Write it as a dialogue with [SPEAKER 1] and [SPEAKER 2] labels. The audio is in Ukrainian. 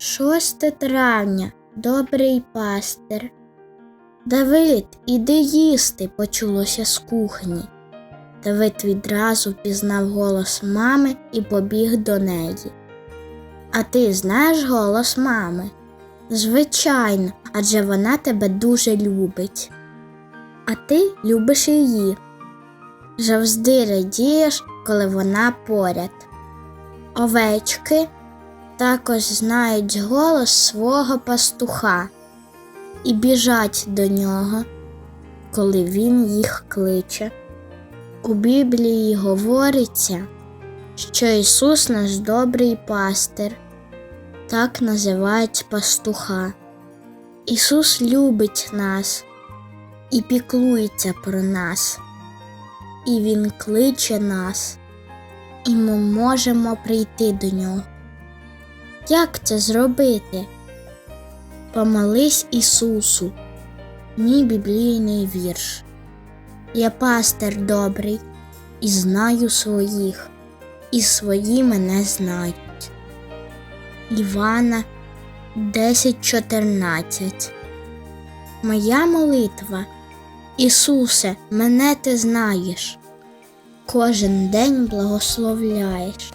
[SPEAKER 1] 6 травня, добрий пастир. Давид, іди їсти, почулося з кухні. Давид відразу впізнав голос мами і побіг до неї. А ти знаєш голос мами? Звичайно, адже вона тебе дуже любить. А ти любиш її. Завжди радієш, коли вона поряд. Овечки також знають голос свого пастуха і біжать до нього, коли він їх кличе. У Біблії говориться, що Ісус наш добрий пастир, так називають пастуха. Ісус любить нас і піклується про нас, і Він кличе нас, і ми можемо прийти до нього. Як це зробити? Помолись Ісусу, мій біблійний вірш. Я пастир добрий і знаю своїх, і свої мене знають. Івана 10.14 Моя молитва Ісусе, мене ти знаєш, кожен день благословляєш.